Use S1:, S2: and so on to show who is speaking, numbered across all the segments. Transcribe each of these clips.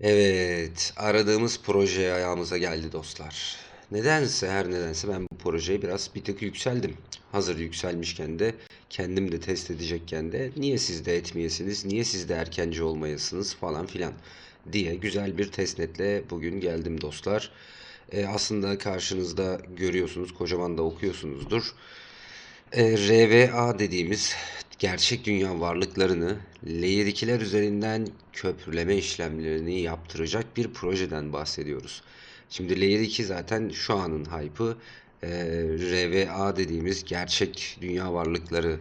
S1: Evet, aradığımız proje ayağımıza geldi dostlar. Nedense her nedense ben bu projeye biraz bir tık yükseldim. Hazır yükselmişken de kendim de test edecekken de niye siz de etmeyesiniz, niye siz de erkenci olmayasınız falan filan diye güzel bir testnetle bugün geldim dostlar. E, aslında karşınızda görüyorsunuz, kocaman da okuyorsunuzdur. E, RVA dediğimiz gerçek dünya varlıklarını Layer 2'ler üzerinden köprüleme işlemlerini yaptıracak bir projeden bahsediyoruz. Şimdi Layer 2 zaten şu anın hype'ı e, RVA dediğimiz gerçek dünya varlıkları.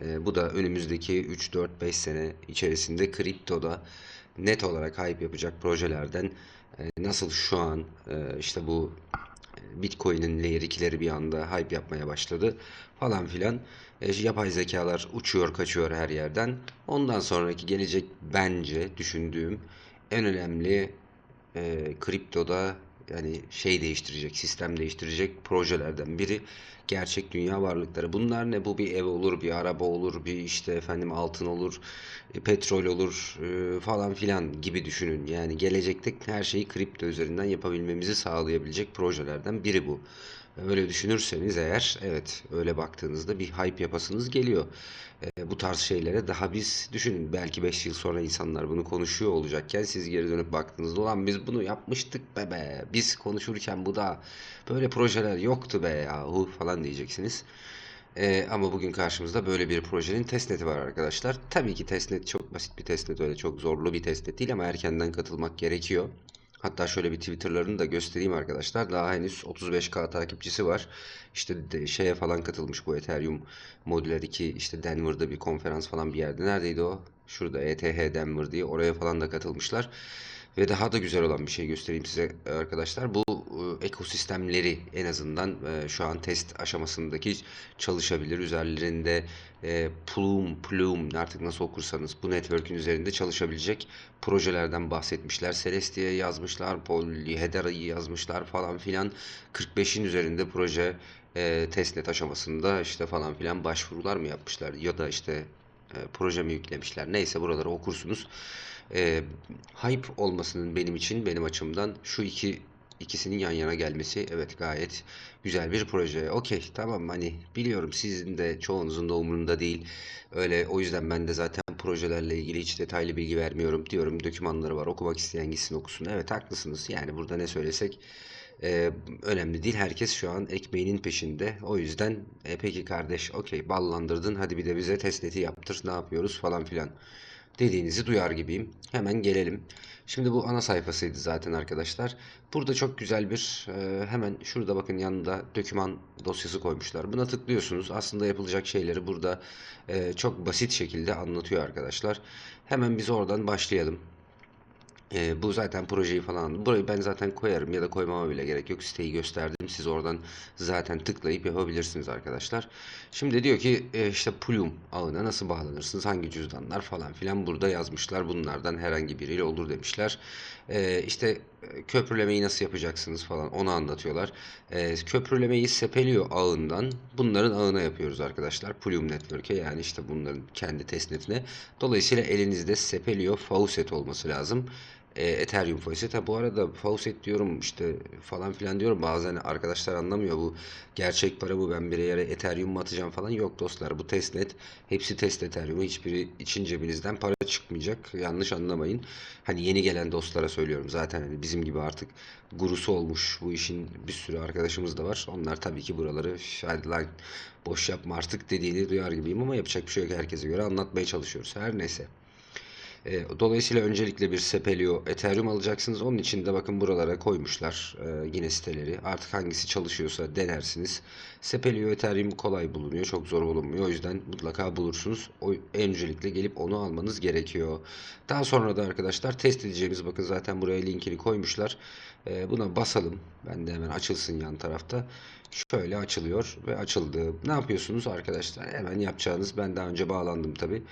S1: E, bu da önümüzdeki 3, 4, 5 sene içerisinde kriptoda net olarak hype yapacak projelerden e, nasıl şu an e, işte bu Bitcoin'in Layer 2'leri bir anda hype yapmaya başladı falan filan. E, yapay zekalar uçuyor kaçıyor her yerden. Ondan sonraki gelecek bence düşündüğüm en önemli e, kriptoda yani şey değiştirecek, sistem değiştirecek projelerden biri gerçek dünya varlıkları. Bunlar ne? Bu bir ev olur, bir araba olur, bir işte efendim altın olur, e, petrol olur e, falan filan gibi düşünün. Yani gelecekte her şeyi kripto üzerinden yapabilmemizi sağlayabilecek projelerden biri bu. Öyle düşünürseniz eğer evet öyle baktığınızda bir hype yapasınız geliyor. E, bu tarz şeylere daha biz düşünün belki 5 yıl sonra insanlar bunu konuşuyor olacakken siz geri dönüp baktığınızda ulan biz bunu yapmıştık be be biz konuşurken bu da böyle projeler yoktu be yahu falan diyeceksiniz. E, ama bugün karşımızda böyle bir projenin testneti var arkadaşlar. Tabii ki testnet çok basit bir testnet öyle çok zorlu bir testnet değil ama erkenden katılmak gerekiyor. Hatta şöyle bir Twitter'larını da göstereyim arkadaşlar. Daha henüz 35k takipçisi var. İşte şeye falan katılmış bu Ethereum Modüler 2 işte Denver'da bir konferans falan bir yerde. Neredeydi o? Şurada ETH Denver diye oraya falan da katılmışlar. Ve daha da güzel olan bir şey göstereyim size arkadaşlar. Bu ekosistemleri en azından e, şu an test aşamasındaki çalışabilir. Üzerlerinde e, Plume, Plume artık nasıl okursanız bu network'ün üzerinde çalışabilecek projelerden bahsetmişler. Celestia'yı yazmışlar, Polyhedra'yı yazmışlar falan filan. 45'in üzerinde proje e, testnet aşamasında işte falan filan başvurular mı yapmışlar ya da işte e, proje mi yüklemişler. Neyse buraları okursunuz. E, hype olmasının benim için benim açımdan şu iki ikisinin yan yana gelmesi evet gayet güzel bir proje. Okey tamam hani biliyorum sizin de çoğunuzun da umurunda değil. Öyle o yüzden ben de zaten projelerle ilgili hiç detaylı bilgi vermiyorum diyorum. Dokümanları var okumak isteyen gitsin okusun. Evet haklısınız yani burada ne söylesek e, önemli değil. Herkes şu an ekmeğinin peşinde. O yüzden e, peki kardeş okey ballandırdın hadi bir de bize testneti yaptır ne yapıyoruz falan filan dediğinizi duyar gibiyim. Hemen gelelim. Şimdi bu ana sayfasıydı zaten arkadaşlar. Burada çok güzel bir e, hemen şurada bakın yanında doküman dosyası koymuşlar. Buna tıklıyorsunuz. Aslında yapılacak şeyleri burada e, çok basit şekilde anlatıyor arkadaşlar. Hemen biz oradan başlayalım. E, bu zaten projeyi falan burayı ben zaten koyarım ya da koymama bile gerek yok. Siteyi gösterdim. Siz oradan zaten tıklayıp yapabilirsiniz arkadaşlar. Şimdi diyor ki e, işte Plum ağına nasıl bağlanırsınız? Hangi cüzdanlar falan filan burada yazmışlar. Bunlardan herhangi biriyle olur demişler. E, işte köprülemeyi nasıl yapacaksınız falan onu anlatıyorlar. E, köprülemeyi Sepelio ağından bunların ağına yapıyoruz arkadaşlar. Plum Network'e yani işte bunların kendi testnetine. Dolayısıyla elinizde Sepelio Faucet olması lazım e, Ethereum faucet. Ha bu arada faucet diyorum işte falan filan diyorum. Bazen arkadaşlar anlamıyor bu gerçek para bu. Ben bir yere Ethereum mu atacağım falan. Yok dostlar bu testnet. Hepsi test Ethereum. Hiçbiri için cebinizden para çıkmayacak. Yanlış anlamayın. Hani yeni gelen dostlara söylüyorum. Zaten hani bizim gibi artık gurusu olmuş bu işin bir sürü arkadaşımız da var. Onlar tabii ki buraları hadi lan boş yapma artık dediğini duyar gibiyim ama yapacak bir şey yok. Herkese göre anlatmaya çalışıyoruz. Her neyse. E, dolayısıyla öncelikle bir Sepelio Ethereum alacaksınız. Onun için de bakın buralara koymuşlar e, yine siteleri. Artık hangisi çalışıyorsa denersiniz. Sepelio Ethereum kolay bulunuyor. Çok zor bulunmuyor. O yüzden mutlaka bulursunuz. O, öncelikle gelip onu almanız gerekiyor. Daha sonra da arkadaşlar test edeceğimiz bakın zaten buraya linkini koymuşlar. E, buna basalım. Ben de hemen açılsın yan tarafta. Şöyle açılıyor ve açıldı. Ne yapıyorsunuz arkadaşlar? Hemen yapacağınız ben daha önce bağlandım tabi.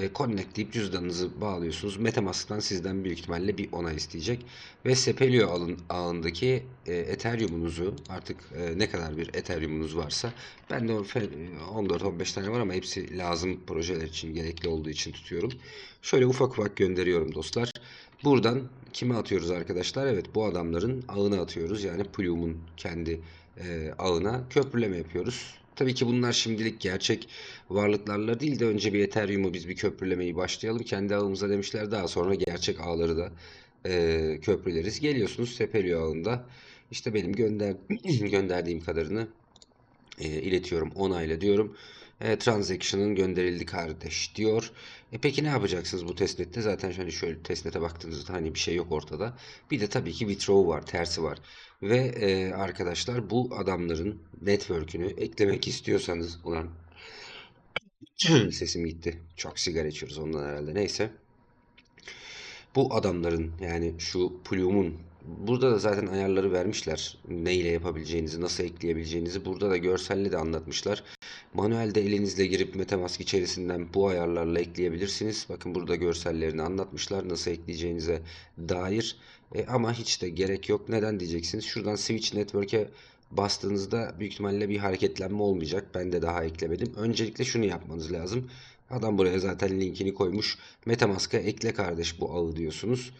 S1: E, connect deyip cüzdanınızı bağlıyorsunuz. Metamask'tan sizden büyük ihtimalle bir onay isteyecek. Ve Sepelio alın, ağındaki e, Ethereum'unuzu artık e, ne kadar bir Ethereum'unuz varsa ben de 14-15 tane var ama hepsi lazım projeler için gerekli olduğu için tutuyorum. Şöyle ufak ufak gönderiyorum dostlar. Buradan kime atıyoruz arkadaşlar? Evet bu adamların ağına atıyoruz. Yani Plume'un kendi e, ağına köprüleme yapıyoruz. Tabii ki bunlar şimdilik gerçek varlıklarla değil de önce bir Ethereum'u biz bir köprülemeyi başlayalım. Kendi ağımıza demişler daha sonra gerçek ağları da e, köprüleriz. Geliyorsunuz Sepelio ağında. İşte benim gönder gönderdiğim kadarını e, iletiyorum. Onayla diyorum. E, transaction'ın gönderildi kardeş diyor. E peki ne yapacaksınız bu testnette? Zaten hani şöyle testnete baktığınızda hani bir şey yok ortada. Bir de tabii ki withdraw var, tersi var. Ve e, arkadaşlar bu adamların network'ünü eklemek istiyorsanız ulan sesim gitti. Çok sigara içiyoruz ondan herhalde. Neyse. Bu adamların yani şu Plume'un burada da zaten ayarları vermişler. Ne ile yapabileceğinizi, nasıl ekleyebileceğinizi burada da görselle de anlatmışlar. Manuelde elinizle girip Metamask içerisinden bu ayarlarla ekleyebilirsiniz. Bakın burada görsellerini anlatmışlar nasıl ekleyeceğinize dair. E, ama hiç de gerek yok. Neden diyeceksiniz? Şuradan Switch Network'e bastığınızda büyük ihtimalle bir hareketlenme olmayacak. Ben de daha eklemedim. Öncelikle şunu yapmanız lazım. Adam buraya zaten linkini koymuş. Metamask'a ekle kardeş bu ağı diyorsunuz.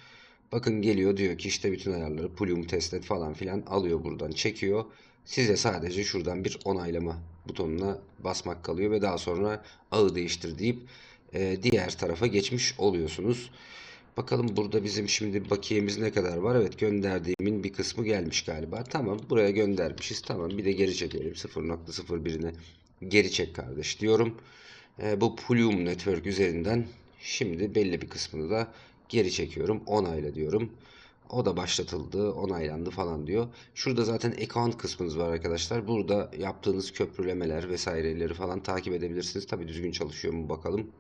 S1: Bakın geliyor diyor ki işte bütün ayarları Plume testnet falan filan alıyor buradan çekiyor. Size sadece şuradan bir onaylama butonuna basmak kalıyor ve daha sonra ağı değiştir deyip e, diğer tarafa geçmiş oluyorsunuz. Bakalım burada bizim şimdi bakiyemiz ne kadar var? Evet gönderdiğimin bir kısmı gelmiş galiba. Tamam buraya göndermişiz. Tamam bir de geri çekelim. 0.01'ine geri çek kardeş diyorum. E, bu Plume Network üzerinden şimdi belli bir kısmını da geri çekiyorum. Onayla diyorum. O da başlatıldı, onaylandı falan diyor. Şurada zaten account kısmınız var arkadaşlar. Burada yaptığınız köprülemeler vesaireleri falan takip edebilirsiniz. Tabi düzgün çalışıyor mu bakalım.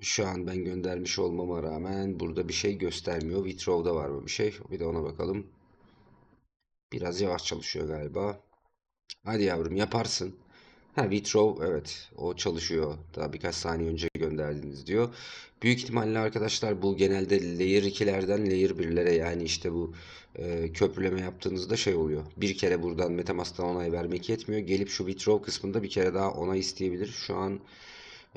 S1: Şu an ben göndermiş olmama rağmen burada bir şey göstermiyor. Withdraw'da var mı bir şey? Bir de ona bakalım. Biraz yavaş çalışıyor galiba. Hadi yavrum yaparsın. Ha withdraw evet o çalışıyor. Daha birkaç saniye önce gönderdiniz diyor. Büyük ihtimalle arkadaşlar bu genelde layer 2'lerden layer 1'lere yani işte bu e, köprüleme yaptığınızda şey oluyor. Bir kere buradan Metamask'tan onay vermek yetmiyor. Gelip şu withdraw kısmında bir kere daha onay isteyebilir. Şu an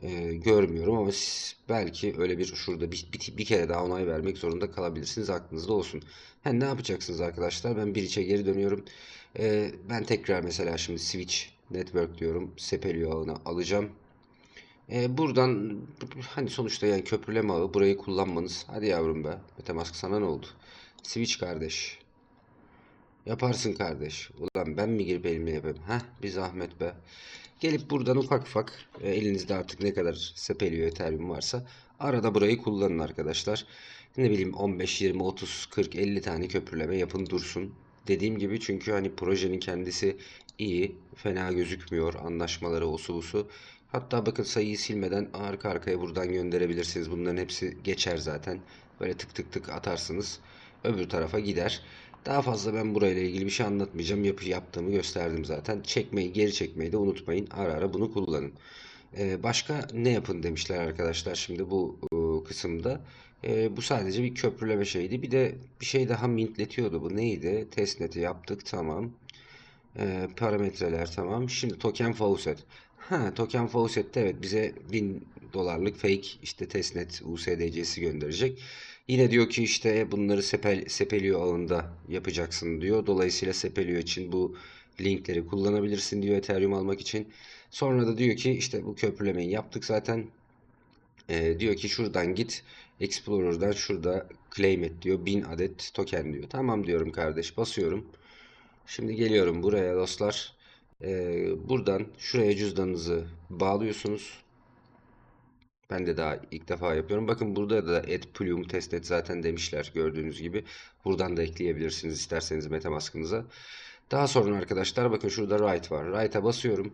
S1: e, görmüyorum ama siz belki öyle bir şurada bir, bir, bir kere daha onay vermek zorunda kalabilirsiniz. Aklınızda olsun. Ha, ne yapacaksınız arkadaşlar? Ben bir içe geri dönüyorum. E, ben tekrar mesela şimdi switch network diyorum. Sepelio ağına alacağım. E, buradan hani sonuçta yani köprüleme ağı burayı kullanmanız. Hadi yavrum be. Metamask sana ne oldu? Switch kardeş. Yaparsın kardeş. Ulan ben mi girip elimle yapayım? Heh bir zahmet be. Gelip buradan ufak ufak e, elinizde artık ne kadar Sepelio Ethereum varsa arada burayı kullanın arkadaşlar. Ne bileyim 15, 20, 30, 40, 50 tane köprüleme yapın dursun. Dediğim gibi çünkü hani projenin kendisi iyi, fena gözükmüyor. Anlaşmaları osu busu. Hatta bakın sayıyı silmeden arka arkaya buradan gönderebilirsiniz. Bunların hepsi geçer zaten. Böyle tık tık tık atarsınız. Öbür tarafa gider. Daha fazla ben burayla ilgili bir şey anlatmayacağım. Yapı yaptığımı gösterdim zaten. Çekmeyi, geri çekmeyi de unutmayın. Ara ara bunu kullanın. Ee, başka ne yapın demişler arkadaşlar şimdi bu e, kısımda. Ee, bu sadece bir köprüleme şeydi. Bir de bir şey daha mintletiyordu bu. Neydi? Testnet'i yaptık tamam. Ee, parametreler tamam. Şimdi token faucet. Ha, token faucet'te evet bize 1000 dolarlık fake işte testnet USDC'si gönderecek. Yine diyor ki işte bunları sepel, Sepelio ağında yapacaksın diyor. Dolayısıyla Sepelio için bu linkleri kullanabilirsin diyor Ethereum almak için. Sonra da diyor ki işte bu köprülemeyi yaptık zaten. Ee, diyor ki şuradan git Explorer'dan şurada claim et diyor. 1000 adet token diyor. Tamam diyorum kardeş basıyorum. Şimdi geliyorum buraya dostlar. Ee, buradan şuraya cüzdanınızı bağlıyorsunuz. Ben de daha ilk defa yapıyorum. Bakın burada da add plume test et zaten demişler gördüğünüz gibi. Buradan da ekleyebilirsiniz isterseniz Metamask'ınıza. Daha sonra arkadaşlar bakın şurada write var. Write'a basıyorum.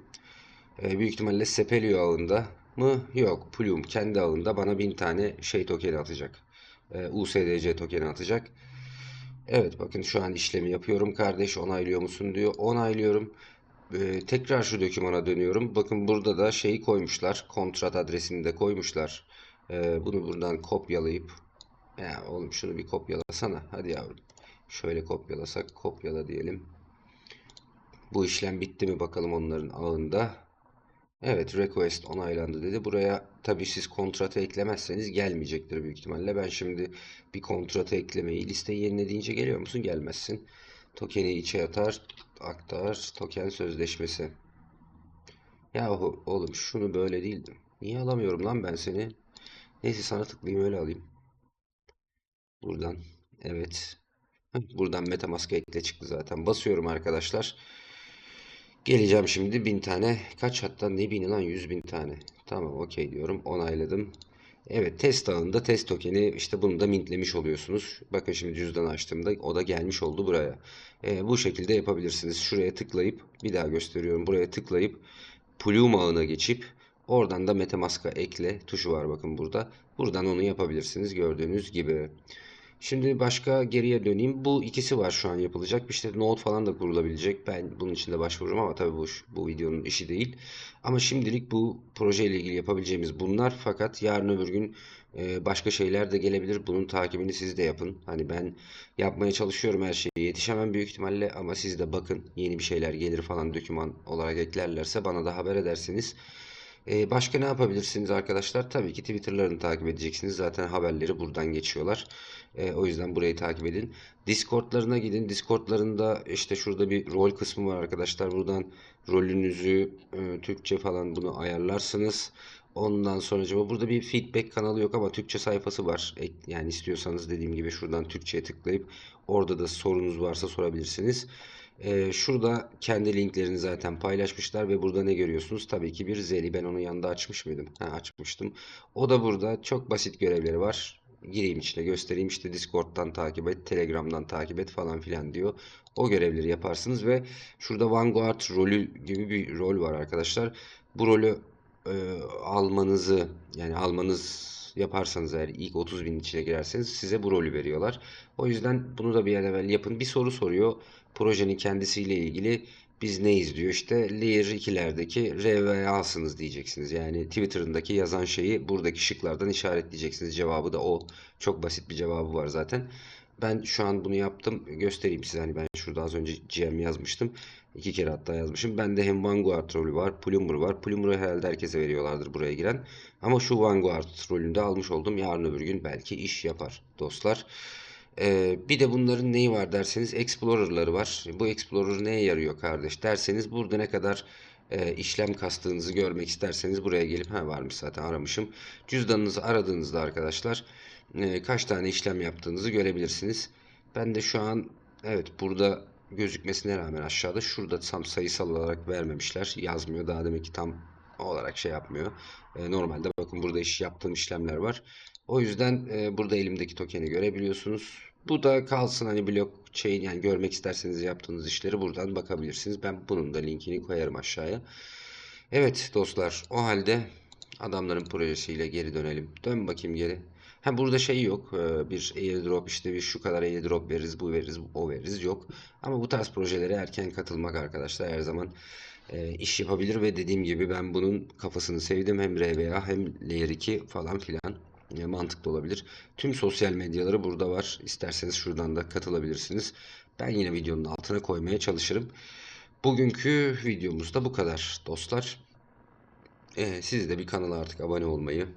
S1: Ee, büyük ihtimalle Sepelio ağında mı? Yok. Plume kendi ağında bana 1000 tane şey tokeni atacak. Ee, USDC tokeni atacak. Evet bakın şu an işlemi yapıyorum kardeş. Onaylıyor musun diyor. Onaylıyorum. Ee, tekrar şu dokümana dönüyorum. Bakın burada da şeyi koymuşlar. Kontrat adresini de koymuşlar. Ee, bunu buradan kopyalayıp ya oğlum şunu bir kopyalasana. Hadi yavrum. Şöyle kopyalasak kopyala diyelim. Bu işlem bitti mi bakalım onların ağında. Evet request onaylandı dedi. Buraya tabii siz kontratı eklemezseniz gelmeyecektir büyük ihtimalle. Ben şimdi bir kontratı eklemeyi listeyi yenile geliyor musun? Gelmezsin. Tokeni içe atar, aktar, token sözleşmesi. Yahu oğlum şunu böyle değil. Niye alamıyorum lan ben seni? Neyse sana tıklayayım öyle alayım. Buradan. Evet. Buradan MetaMask'a ekle çıktı zaten. Basıyorum arkadaşlar. Geleceğim şimdi bin tane. Kaç hatta ne bini lan? Yüz bin tane. Tamam okey diyorum. Onayladım. Evet test ağında test tokeni işte bunu da mintlemiş oluyorsunuz. Bakın şimdi cüzdan açtığımda o da gelmiş oldu buraya. Ee, bu şekilde yapabilirsiniz. Şuraya tıklayıp bir daha gösteriyorum. Buraya tıklayıp Plume ağına geçip oradan da MetaMask'a ekle tuşu var bakın burada. Buradan onu yapabilirsiniz gördüğünüz gibi. Şimdi başka geriye döneyim. Bu ikisi var şu an yapılacak. İşte Node falan da kurulabilecek. Ben bunun için de başvururum ama tabii bu, bu videonun işi değil. Ama şimdilik bu projeyle ilgili yapabileceğimiz bunlar. Fakat yarın öbür gün e, başka şeyler de gelebilir. Bunun takibini siz de yapın. Hani ben yapmaya çalışıyorum her şeye. Yetişemem büyük ihtimalle ama siz de bakın. Yeni bir şeyler gelir falan doküman olarak eklerlerse bana da haber edersiniz. Ee, başka ne yapabilirsiniz arkadaşlar? Tabii ki Twitter'larını takip edeceksiniz. Zaten haberleri buradan geçiyorlar. Ee, o yüzden burayı takip edin. Discord'larına gidin. Discord'larında işte şurada bir rol kısmı var arkadaşlar. Buradan rolünüzü e, Türkçe falan bunu ayarlarsınız. Ondan sonra burada bir feedback kanalı yok ama Türkçe sayfası var. Yani istiyorsanız dediğim gibi şuradan Türkçe'ye tıklayıp orada da sorunuz varsa sorabilirsiniz. Ee, şurada kendi linklerini zaten paylaşmışlar ve burada ne görüyorsunuz? Tabii ki bir Zeli. Ben onun yanında açmış mıydım? Ha, açmıştım. O da burada çok basit görevleri var. Gireyim içine göstereyim işte Discord'dan takip et, Telegram'dan takip et falan filan diyor. O görevleri yaparsınız ve şurada Vanguard rolü gibi bir rol var arkadaşlar. Bu rolü e, almanızı yani almanız yaparsanız eğer ilk 30 bin içine girerseniz size bu rolü veriyorlar. O yüzden bunu da bir an evvel yapın. Bir soru soruyor projenin kendisiyle ilgili biz neyiz diyor. İşte Layer 2'lerdeki R ve A'sınız diyeceksiniz. Yani Twitter'ındaki yazan şeyi buradaki şıklardan işaretleyeceksiniz. Cevabı da o. Çok basit bir cevabı var zaten. Ben şu an bunu yaptım. Göstereyim size. Hani ben şurada az önce GM yazmıştım. İki kere hatta yazmışım. Bende hem Vanguard rolü var, Plumber var. Plumber'ı herhalde herkese veriyorlardır buraya giren. Ama şu Vanguard rolünde almış oldum. Yarın öbür gün belki iş yapar dostlar. Ee, bir de bunların neyi var derseniz Explorer'ları var. Bu Explorer neye yarıyor kardeş derseniz burada ne kadar e, işlem kastığınızı görmek isterseniz buraya gelip ha varmış zaten aramışım. Cüzdanınızı aradığınızda arkadaşlar e, kaç tane işlem yaptığınızı görebilirsiniz. Ben de şu an evet burada gözükmesine rağmen aşağıda şurada tam sayısal olarak vermemişler. Yazmıyor daha demek ki tam olarak şey yapmıyor. E, normalde bakın burada iş yaptığım işlemler var. O yüzden e, burada elimdeki tokeni görebiliyorsunuz. Bu da kalsın hani blockchain yani görmek isterseniz yaptığınız işleri buradan bakabilirsiniz. Ben bunun da linkini koyarım aşağıya. Evet dostlar o halde adamların projesiyle geri dönelim. Dön bakayım geri. Ha burada şey yok. e, Bir airdrop işte bir şu kadar airdrop veririz, bu veririz, o veririz yok. Ama bu tarz projelere erken katılmak arkadaşlar her zaman e, iş yapabilir ve dediğim gibi ben bunun kafasını sevdim. Hem RBA hem Layer 2 falan filan mantıklı olabilir. Tüm sosyal medyaları burada var. İsterseniz şuradan da katılabilirsiniz. Ben yine videonun altına koymaya çalışırım. Bugünkü videomuz da bu kadar dostlar. Ee, siz de bir kanala artık abone olmayı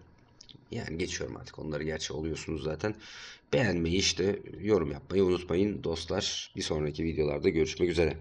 S1: yani geçiyorum artık onları gerçi oluyorsunuz zaten. Beğenmeyi işte yorum yapmayı unutmayın dostlar. Bir sonraki videolarda görüşmek üzere.